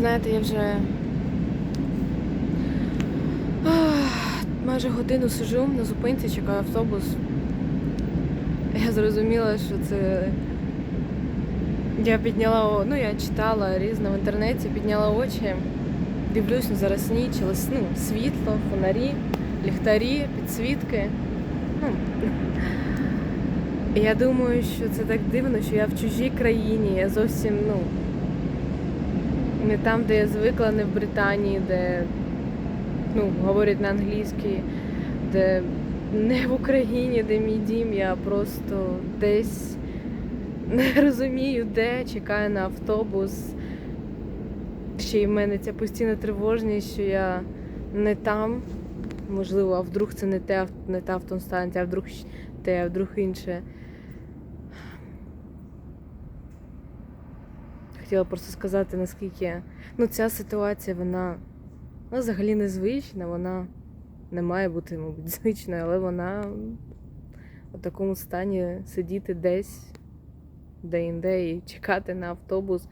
знаєте, я вже майже годину сижу на зупинці, чекаю автобус. Я зрозуміла, що це. Я підняла, ну я читала різно в інтернеті, підняла очі, дивлюсь, ну зараз ніч, ну, світло, фонарі, ліхтарі, підсвітки. Ну, я думаю, що це так дивно, що я в чужій країні, я зовсім, ну, не там, де я звикла, не в Британії, де ну, говорять на англійській, де не в Україні, де мій дім, я просто десь не розумію, де чекаю на автобус. Ще й в мене ця постійна тривожність, що я не там. Можливо, а вдруг це не те, не та автостанція, а вдруг те, а вдруг інше. Хотіла просто сказати, наскільки ну, ця ситуація, вона, вона взагалі незвична, вона не має бути, мабуть, звичною, але вона у такому стані сидіти десь, де-інде і чекати на автобус,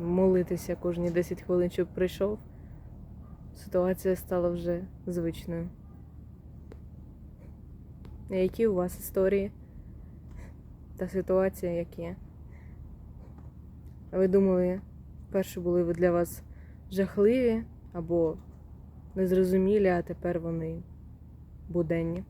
молитися кожні 10 хвилин, щоб прийшов. Ситуація стала вже звичною. Які у вас історії та ситуація, як є? А ви думали, перші були для вас жахливі або незрозумілі, а тепер вони буденні?